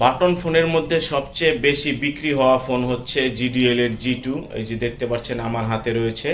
Button ফোনের মধ্যে সবচেয়ে বেশি বিক্রি হওয়া ফোন হচ্ছে জিডিএল এর জি টু এই যে দেখতে পাচ্ছেন, আমার হাতে রয়েছে।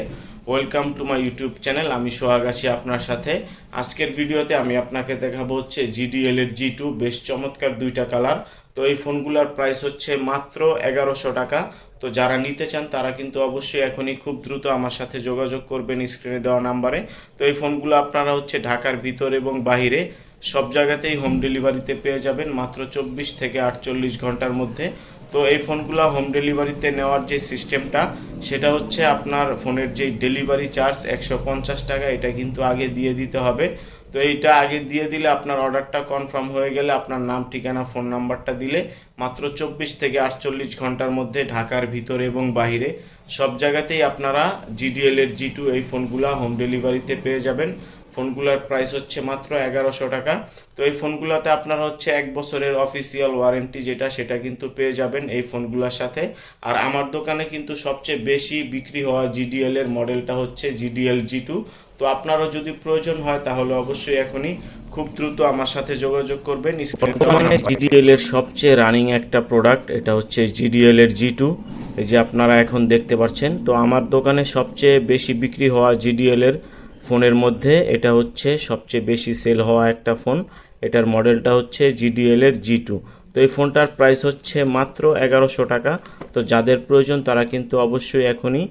Welcome to my YouTube channel আমি সোহাগ আছি আপনার সাথে। আজকের ভিডিওতে আমি আপনাকে দেখাবো হচ্ছে জিডিএল এর জি টু বেশ চমৎকার দুইটা কালার। তো এই ফোনগুলোর প্রাইস হচ্ছে মাত্র এগারোশো টাকা। তো যারা নিতে চান, তারা কিন্তু অবশ্যই এখনই খুব দ্রুত আমার সাথে যোগাযোগ করবেন স্ক্রিনে দেওয়া নাম্বারে। তো এই ফোনগুলো আপনারা হচ্ছে ঢাকার ভিতর এবং বাহিরে সব জায়গাতেই হোম ডেলিভারিতে পেয়ে যাবেন মাত্র চব্বিশ থেকে আটচল্লিশ ঘণ্টার মধ্যে। তো এই ফোনগুলো হোম ডেলিভারিতে নেওয়ার যে সিস্টেমটা, সেটা হচ্ছে আপনার ফোনের যে ডেলিভারি চার্জ একশো পঞ্চাশ টাকা, এটা কিন্তু আগে দিয়ে দিতে হবে। তো এইটা আগে দিয়ে দিলে আপনার অর্ডারটা কনফার্ম হয়ে গেলে আপনার নাম, ঠিকানা ফোন নাম্বারটা দিলে মাত্র চব্বিশ থেকে আটচল্লিশ ঘণ্টার মধ্যে ঢাকার ভিতরে এবং বাহিরে সব জায়গাতেই আপনারা জিডিএল এর জি টু এই ফোনগুলো হোম ডেলিভারিতে পেয়ে যাবেন। ফোনগুলোর প্রাইস হচ্ছে মাত্র এগারোশো টাকা। তো এই ফোনগুলোতে আপনারা হচ্ছে এক বছরের অফিসিয়াল ওয়ারেন্টি যেটা সেটা কিন্তু পেয়ে যাবেন এই ফোনগুলোর সাথে। আর আমার দোকানে কিন্তু সবচেয়ে বেশি বিক্রি হওয়া জিডিএল এর মডেলটা হচ্ছে জিডিএল জি টু তো আপনারও যদি প্রয়োজন হয় তাহলে অবশ্যই এখনই খুব দ্রুত আমার সাথে যোগাযোগ করবেন। বর্তমানে জিডিএল এর সবচেয়ে রানিং একটা প্রোডাক্ট এটা হচ্ছে জিডিএল এর জি টু এই যে আপনারা এখন দেখতে পাচ্ছেন তো আমার দোকানে সবচেয়ে বেশি বিক্রি হওয়া জিডিএল এর ফোনের মধ্যে এটা হচ্ছে সবচেয়ে বেশি সেল হওয়া একটা ফোন। এটার মডেলটা হচ্ছে জিডিএল এর জি টু তো এই ফোনটার প্রাইস হচ্ছে মাত্র এগারোশো টাকা। তো যাদের প্রয়োজন তারা কিন্তু অবশ্যই এখনই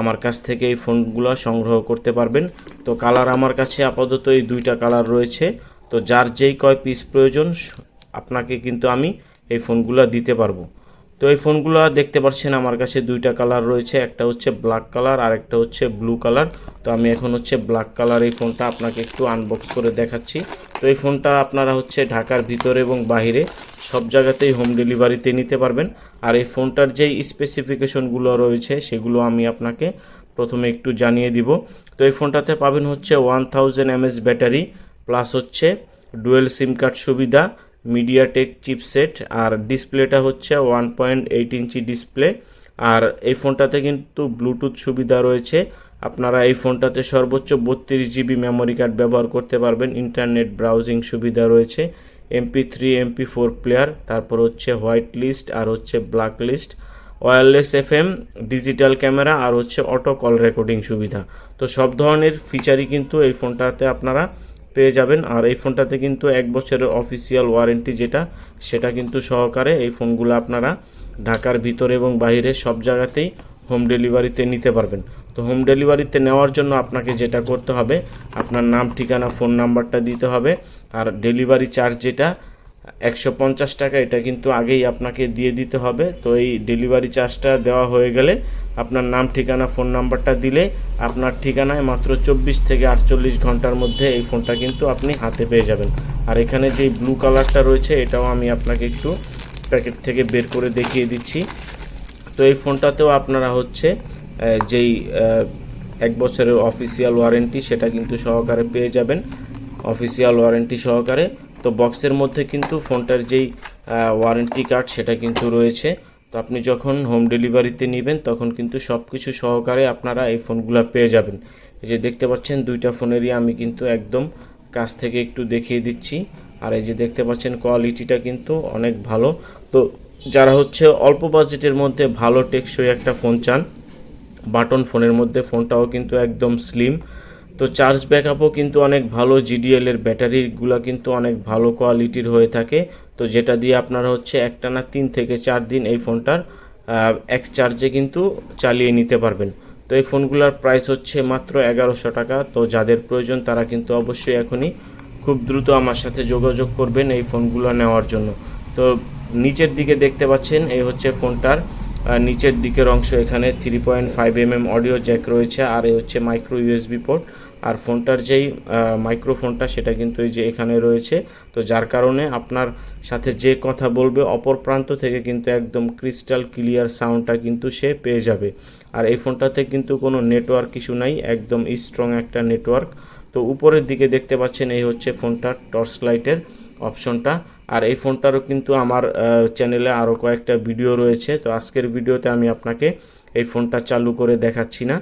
আমার কাছ থেকে এই ফোনগুলো সংগ্রহ করতে পারবেন। তো কালার আমার কাছে আপাতত এই দুইটা কালার রয়েছে। তো যার যেই কয় পিস প্রয়োজন, আপনাকে কিন্তু আমি এই ফোনগুলো দিতে পারব। তো এই ফোনগুলো দেখতে পাচ্ছেন আমার কাছে দুইটা কালার রয়েছে, একটা হচ্ছে ব্ল্যাক কালার আর একটা হচ্ছে ব্লু কালার তো আমি এখন হচ্ছে ব্ল্যাক কালার এই ফোনটা আপনাকে একটু আনবক্স করে দেখাচ্ছি। তো এই ফোনটা আপনারা হচ্ছে ঢাকার ভিতরে এবং বাহিরে সব জায়গাতেই হোম ডেলিভারিতে নিতে পারবেন। আর এই ফোনটার যেই স্পেসিফিকেশনগুলো রয়েছে, সেগুলো আমি আপনাকে প্রথমে একটু জানিয়ে দিব। তো এই ফোনটাতে পাবেন হচ্ছে one thousand MS battery plus হচ্ছে ডুয়েল সিম কার্ড সুবিধা মিডিয়াটেক চিপসেট আর ডিসপ্লেটা হচ্ছে one point eight inch display আর এই ফোনটাতে কিন্তু ব্লুটুথ সুবিধা রয়েছে। আপনারা এই ফোনটাতে সর্বোচ্চ বত্রিশ জিবি মেমোরি কার্ড ব্যবহার করতে পারবেন। ইন্টারনেট ব্রাউজিং সুবিধা রয়েছে। MP three MP four player তারপর হচ্ছে হোয়াইট লিস্ট আর হচ্ছে black list wireless FM digital camera আর হচ্ছে অটো কল রেকর্ডিং সুবিধা। তো সব ধরনের ফিচারই কিন্তু এই ফোনটাতে আপনারা পেয়ে যাবেন। আর এই ফোনটাতে কিন্তু এক বছরের অফিসিয়াল ওয়ারেন্টি যেটা, সেটা কিন্তু সহকারে এই ফোনগুলো আপনারা ঢাকার ভিতরে এবং বাইরে সব জায়গাতেই হোম ডেলিভারিতে নিতে পারবেন। তো হোম ডেলিভারিতে নেওয়ার জন্য আপনাকে যেটা করতে হবে, আপনার নাম, ঠিকানা ফোন নাম্বারটা দিতে হবে। আর ডেলিভারি চার্জ যেটা, একশো পঞ্চাশ টাকা, এটা কিন্তু আগেই আপনাকে দিয়ে দিতে হবে। তো এই ডেলিভারি চার্জটা দেওয়া হয়ে গেলে আপনার নাম, ঠিকানা ফোন নাম্বারটা দিলে আপনার ঠিকানায় মাত্র চব্বিশ থেকে আটচল্লিশ ঘণ্টার মধ্যে এই ফোনটা কিন্তু আপনি হাতে পেয়ে যাবেন। আর এখানে যে ব্লু কালারটা রয়েছে, এটাও আমি আপনাকে একটু প্যাকেট থেকে বের করে দেখিয়ে দিচ্ছি। তো এই ফোনটাতেও আপনারা হচ্ছে যেই এক বছরের অফিসিয়াল ওয়ারেন্টি সেটা কিন্তু সহকারে পেয়ে যাবেন অফিসিয়াল ওয়ারেন্টি সহকারে। তো বক্সের মধ্যে কিন্তু ফোনটার যেই ওয়ারেন্টি কার্ড সেটা কিন্তু রয়েছে। তো আপনি যখন হোম ডেলিভারিতে নেবেন, তখন কিন্তু সব কিছু সহকারে আপনারা এই ফোনগুলো পেয়ে যাবেন। এই যে দেখতে পাচ্ছেন, দুইটা ফোনেরই আমি কিন্তু একদম কাছ থেকে একটু দেখিয়ে দিচ্ছি। আর এই যে দেখতে পাচ্ছেন কোয়ালিটিটা কিন্তু অনেক ভালো। তো যারা হচ্ছে অল্প বাজেটের মধ্যে ভালো, টেকসই একটা ফোন চান বাটন ফোনের মধ্যে ফোনটাও কিন্তু একদম স্লিম তো চার্জ ব্যাকআপও কিন্তু অনেক ভালো জিডিএল এর ব্যাটারিগুলো কিন্তু অনেক ভালো কোয়ালিটির হয়ে থাকে। তো যেটা দিয়ে আপনারা হচ্ছে একটানা তিন থেকে চার দিন এই ফোনটার এক চার্জে কিন্তু চালিয়ে নিতে পারবেন। তো এই ফোনগুলোর প্রাইস হচ্ছে মাত্র এগারোশো টাকা। তো যাদের প্রয়োজন তারা কিন্তু অবশ্যই এখনই খুব দ্রুত আমার সাথে যোগাযোগ করবেন এই ফোনগুলো নেওয়ার জন্য। তো নিচের দিকে দেখতে পাচ্ছেন, এই হচ্ছে ফোনটার নিচের দিকের অংশ এখানে three point five M M audio jack রয়েছে আর এই হচ্ছে মাইক্রো ইউএসবি পোর্ট আর ফোনটার যেই মাইক্রোফোনটা সেটা কিন্তু এই যে এখানে রয়েছে। তো যার কারণে আপনার সাথে যে কথা বলবে অপর প্রান্ত থেকে কিন্তু একদম ক্রিস্টাল ক্লিয়ার সাউন্ডটা কিন্তু সে পেয়ে যাবে। আর এই ফোনটাতে কিন্তু কোনো নেটওয়ার্ক ইস্যু নাই, একদম স্ট্রং একটা নেটওয়ার্ক তো উপরের দিকে দেখতে পাচ্ছেন এই হচ্ছে ফোনটার টর্চ লাইটের অপশনটা আর এই ফোনটারও কিন্তু আমার চ্যানেলে আরও কয়েকটা ভিডিও রয়েছে। তো আজকের ভিডিওতে আমি আপনাকে এই ফোনটা চালু করে দেখাচ্ছি না।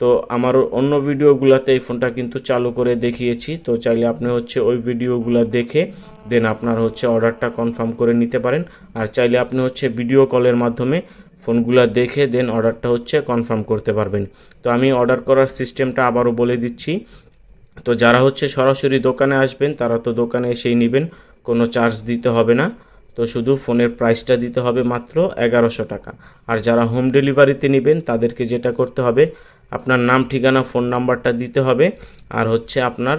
তো আমার অন্য ভিডিওগুলোতে এই ফোনটা কিন্তু চালু করে দেখিয়েছি। তো চাইলে আপনি হচ্ছে ওই ভিডিওগুলো দেখে দেন আপনার হচ্ছে অর্ডারটা কনফার্ম করে নিতে পারেন। আর চাইলে আপনি হচ্ছে ভিডিও কলের মাধ্যমে ফোনগুলো দেখে দেন অর্ডারটা হচ্ছে কনফার্ম করতে পারবেন। তো আমি অর্ডার করার সিস্টেমটা আবারও বলে দিচ্ছি। তো যারা হচ্ছে সরাসরি দোকানে আসবেন, তারা তো দোকানে এসেই নেবেন, কোনো চার্জ দিতে হবে না। তো শুধু ফোনের প্রাইসটা দিতে হবে মাত্র এগারোশো টাকা। আর যারা হোম ডেলিভারিতে নেবেন, তাদেরকে যেটা করতে হবে আপনার নাম, ঠিকানা ফোন নাম্বারটা দিতে হবে। আর হচ্ছে আপনার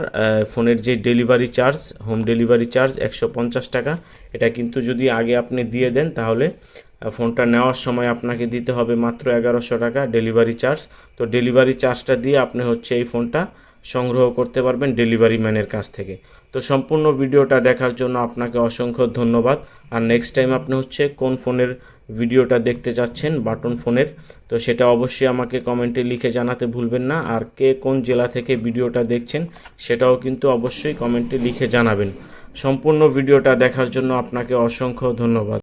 ফোনের যে delivery charge home delivery charge একশো পঞ্চাশ টাকা। এটা কিন্তু যদি আগে আপনি দিয়ে দেন, তাহলে ফোনটা নেওয়ার সময় আপনাকে দিতে হবে মাত্র এগারোশো টাকা ডেলিভারি চার্জ তো ডেলিভারি চার্জটা দিয়ে আপনি হচ্ছে এই ফোনটা সংগ্রহ করতে পারবেন ডেলিভারি ম্যানের কাছ থেকে। তো সম্পূর্ণ ভিডিওটা দেখার জন্য আপনাকে অসংখ্য ধন্যবাদ। আর নেক্সট টাইম আপনি হচ্ছে কোন ফোনের ভিডিওটা দেখতে চাচ্ছেন বাটন ফোনের, তো সেটা অবশ্যই আমাকে কমেন্টে লিখে জানাতে ভুলবেন না। আর কে কোন জেলা থেকে ভিডিওটা দেখছেন সেটাও কিন্তু অবশ্যই কমেন্টে লিখে জানাবেন। সম্পূর্ণ ভিডিওটা দেখার জন্য আপনাকে অসংখ্য ধন্যবাদ।